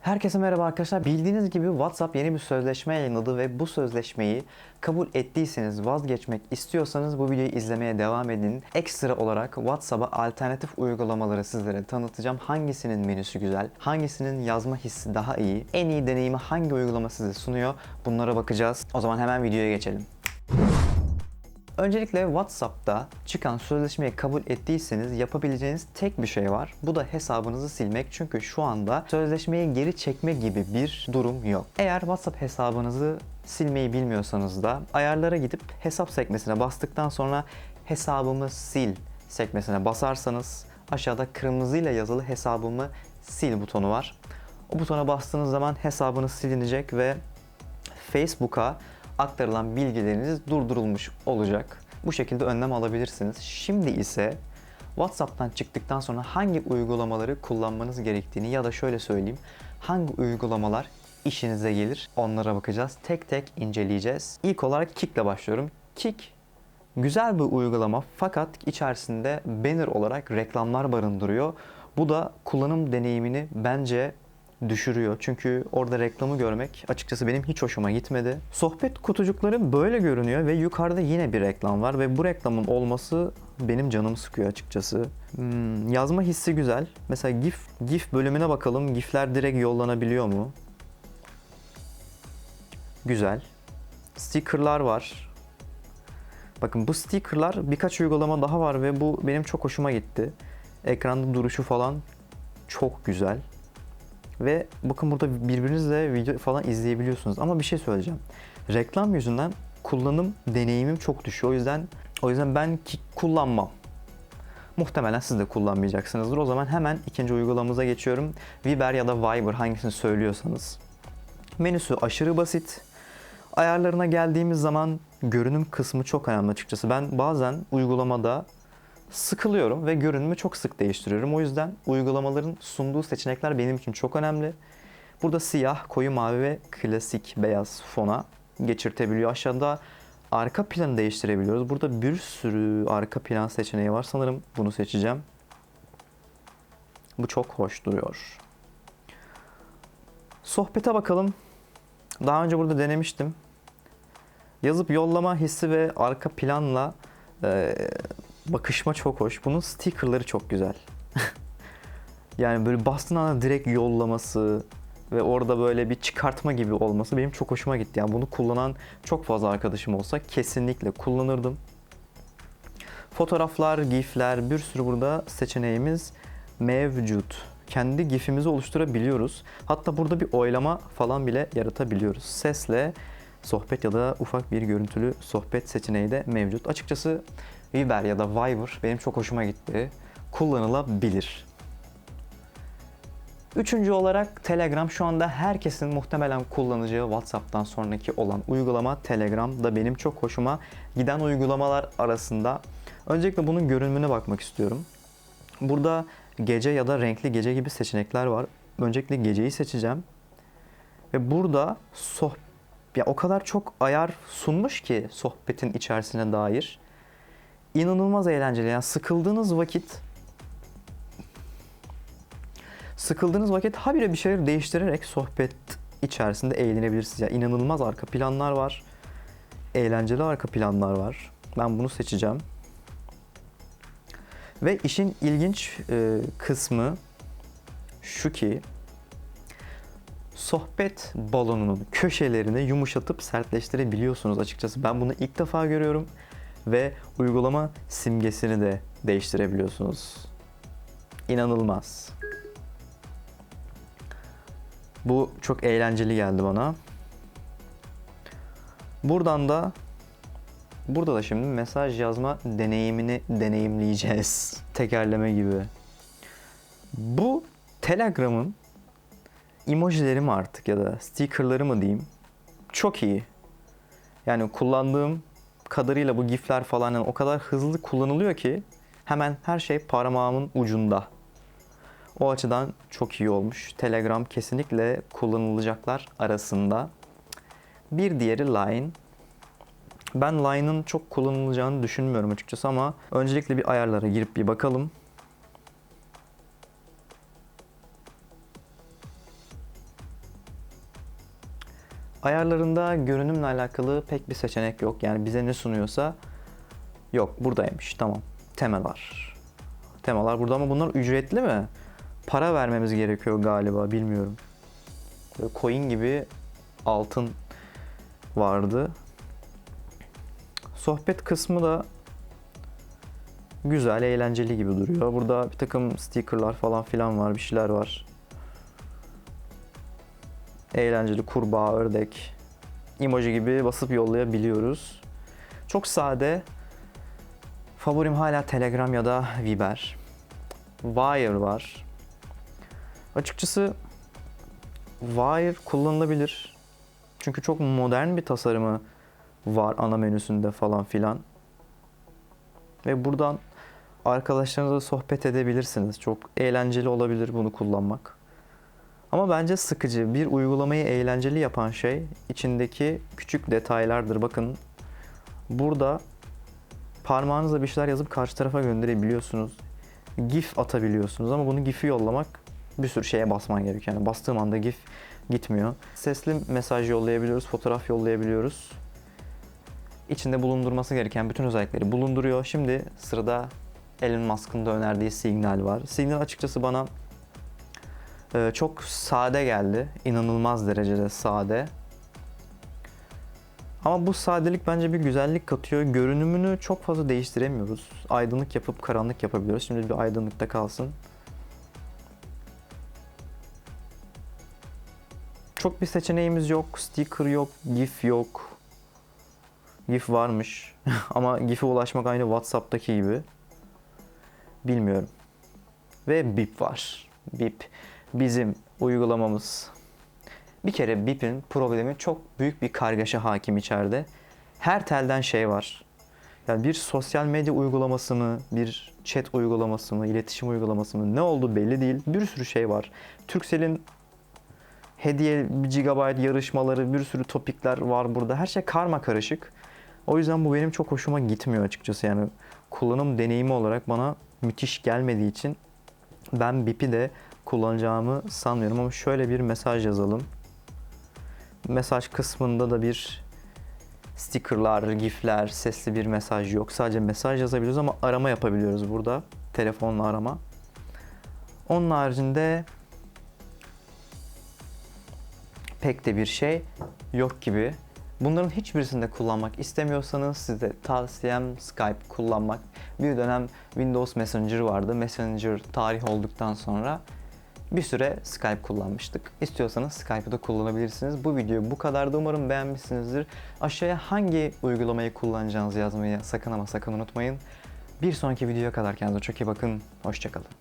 Herkese merhaba arkadaşlar. Bildiğiniz gibi WhatsApp yeni bir sözleşme yayınladı ve bu sözleşmeyi kabul ettiyseniz, vazgeçmek istiyorsanız bu videoyu izlemeye devam edin. Ekstra olarak WhatsApp'a alternatif uygulamaları sizlere tanıtacağım. Hangisinin menüsü güzel, hangisinin yazma hissi daha iyi, en iyi deneyimi hangi uygulama size sunuyor bunlara bakacağız. O zaman hemen videoya geçelim. Öncelikle WhatsApp'ta çıkan sözleşmeyi kabul ettiyseniz yapabileceğiniz tek bir şey var. Bu da hesabınızı silmek. Çünkü şu anda sözleşmeyi geri çekme gibi bir durum yok. Eğer WhatsApp hesabınızı silmeyi bilmiyorsanız da ayarlara gidip hesap sekmesine bastıktan sonra hesabımı sil sekmesine basarsanız aşağıda kırmızıyla yazılı hesabımı sil butonu var. O butona bastığınız zaman hesabınız silinecek ve Facebook'a aktarılan bilgileriniz durdurulmuş olacak. Bu şekilde önlem alabilirsiniz. Şimdi ise WhatsApp'tan çıktıktan sonra hangi uygulamaları kullanmanız gerektiğini ya da şöyle söyleyeyim, hangi uygulamalar işinize gelir onlara bakacağız. Tek tek inceleyeceğiz. İlk olarak Kik'le başlıyorum. Kik güzel bir uygulama fakat içerisinde banner olarak reklamlar barındırıyor. Bu da kullanım deneyimini bence düşürüyor. Çünkü orada reklamı görmek açıkçası benim hiç hoşuma gitmedi. Sohbet kutucukları böyle görünüyor ve yukarıda yine bir reklam var ve bu reklamın olması benim canımı sıkıyor açıkçası. Hmm, yazma hissi güzel. Mesela GIF GIF bölümüne bakalım. GIF'ler direkt yollanabiliyor mu? Güzel. Sticker'lar var. Bakın bu sticker'lar birkaç uygulama daha var ve bu benim çok hoşuma gitti. Ekranda duruşu falan çok güzel. Ve bakın burada birbirinizle video falan izleyebiliyorsunuz. Ama bir şey söyleyeceğim. Reklam yüzünden kullanım deneyimim çok düşüyor. O yüzden o yüzden ben kullanmam. Muhtemelen siz de kullanmayacaksınızdır. O zaman hemen ikinci uygulamamıza geçiyorum. Viber ya da Viber hangisini söylüyorsanız. Menüsü aşırı basit. Ayarlarına geldiğimiz zaman görünüm kısmı çok önemli açıkçası. Ben bazen uygulamada sıkılıyorum ve görünümü çok sık değiştiriyorum. O yüzden uygulamaların sunduğu seçenekler benim için çok önemli. Burada siyah, koyu mavi ve klasik beyaz fona geçirtebiliyor. Aşağıda arka planı değiştirebiliyoruz. Burada bir sürü arka plan seçeneği var. Sanırım bunu seçeceğim. Bu çok hoş duruyor. Sohbete bakalım. Daha önce burada denemiştim. Yazıp yollama hissi ve arka planla e, bakışma çok hoş. Bunun stickerları çok güzel. yani böyle bastığın anda direkt yollaması ve orada böyle bir çıkartma gibi olması benim çok hoşuma gitti. Yani bunu kullanan çok fazla arkadaşım olsa kesinlikle kullanırdım. Fotoğraflar, gifler, bir sürü burada seçeneğimiz mevcut. Kendi gifimizi oluşturabiliyoruz. Hatta burada bir oylama falan bile yaratabiliyoruz. Sesle sohbet ya da ufak bir görüntülü sohbet seçeneği de mevcut. Açıkçası Viber ya da Viber benim çok hoşuma gitti. Kullanılabilir. Üçüncü olarak Telegram şu anda herkesin muhtemelen kullanacağı WhatsApp'tan sonraki olan uygulama Telegram da benim çok hoşuma giden uygulamalar arasında. Öncelikle bunun görünümüne bakmak istiyorum. Burada gece ya da renkli gece gibi seçenekler var. Öncelikle geceyi seçeceğim. Ve burada soh ya o kadar çok ayar sunmuş ki sohbetin içerisine dair inanılmaz eğlenceli. Yani sıkıldığınız vakit sıkıldığınız vakit habire bir şeyler değiştirerek sohbet içerisinde eğlenebilirsiniz. Yani inanılmaz arka planlar var. Eğlenceli arka planlar var. Ben bunu seçeceğim. Ve işin ilginç e, kısmı şu ki sohbet balonunun köşelerini yumuşatıp sertleştirebiliyorsunuz açıkçası. Ben bunu ilk defa görüyorum ve uygulama simgesini de değiştirebiliyorsunuz. İnanılmaz. Bu çok eğlenceli geldi bana. Buradan da burada da şimdi mesaj yazma deneyimini deneyimleyeceğiz. Tekerleme gibi. Bu Telegram'ın emojileri mi artık ya da stickerları mı diyeyim çok iyi. Yani kullandığım kadarıyla bu gifler falan yani o kadar hızlı kullanılıyor ki hemen her şey parmağımın ucunda. O açıdan çok iyi olmuş. Telegram kesinlikle kullanılacaklar arasında. Bir diğeri Line. Ben Line'ın çok kullanılacağını düşünmüyorum açıkçası ama öncelikle bir ayarlara girip bir bakalım. Ayarlarında görünümle alakalı pek bir seçenek yok. Yani bize ne sunuyorsa yok buradaymış tamam. Temalar. Temalar burada ama bunlar ücretli mi? Para vermemiz gerekiyor galiba bilmiyorum. Böyle coin gibi altın vardı. Sohbet kısmı da güzel, eğlenceli gibi duruyor. Burada bir takım stickerlar falan filan var, bir şeyler var. Eğlenceli kurbağa, ördek, emoji gibi basıp yollayabiliyoruz. Çok sade. Favorim hala Telegram ya da Viber. Wire var. Açıkçası Wire kullanılabilir. Çünkü çok modern bir tasarımı var ana menüsünde falan filan. Ve buradan arkadaşlarınızla sohbet edebilirsiniz. Çok eğlenceli olabilir bunu kullanmak. Ama bence sıkıcı. Bir uygulamayı eğlenceli yapan şey içindeki küçük detaylardır. Bakın burada parmağınızla bir şeyler yazıp karşı tarafa gönderebiliyorsunuz. GIF atabiliyorsunuz ama bunu GIF'i yollamak bir sürü şeye basman gerekiyor. Yani bastığım anda GIF gitmiyor. Sesli mesaj yollayabiliyoruz, fotoğraf yollayabiliyoruz. İçinde bulundurması gereken bütün özellikleri bulunduruyor. Şimdi sırada Elon Musk'ın da önerdiği Signal var. Signal açıkçası bana e, çok sade geldi. İnanılmaz derecede sade. Ama bu sadelik bence bir güzellik katıyor. Görünümünü çok fazla değiştiremiyoruz. Aydınlık yapıp karanlık yapabiliyoruz. Şimdi bir aydınlıkta kalsın. Çok bir seçeneğimiz yok. Sticker yok, GIF yok. GIF varmış ama GIF'e ulaşmak aynı WhatsApp'taki gibi. Bilmiyorum. Ve BIP var. BIP bizim uygulamamız. Bir kere BIP'in problemi çok büyük bir kargaşa hakim içeride. Her telden şey var. Yani bir sosyal medya uygulaması mı, bir chat uygulaması mı, iletişim uygulaması mı ne oldu belli değil. Bir sürü şey var. Turkcell'in hediye gigabyte yarışmaları, bir sürü topikler var burada. Her şey karma karışık. O yüzden bu benim çok hoşuma gitmiyor açıkçası. Yani kullanım deneyimi olarak bana müthiş gelmediği için ben BIP'i de kullanacağımı sanmıyorum ama şöyle bir mesaj yazalım. Mesaj kısmında da bir stickerlar, gifler, sesli bir mesaj yok. Sadece mesaj yazabiliyoruz ama arama yapabiliyoruz burada. Telefonla arama. Onun haricinde pek de bir şey yok gibi. Bunların hiçbirisini de kullanmak istemiyorsanız size tavsiyem Skype kullanmak. Bir dönem Windows Messenger vardı. Messenger tarih olduktan sonra bir süre Skype kullanmıştık. İstiyorsanız Skype'ı da kullanabilirsiniz. Bu video bu kadardı. Umarım beğenmişsinizdir. Aşağıya hangi uygulamayı kullanacağınızı yazmayı sakın ama sakın unutmayın. Bir sonraki videoya kadar kendinize çok iyi bakın. Hoşçakalın.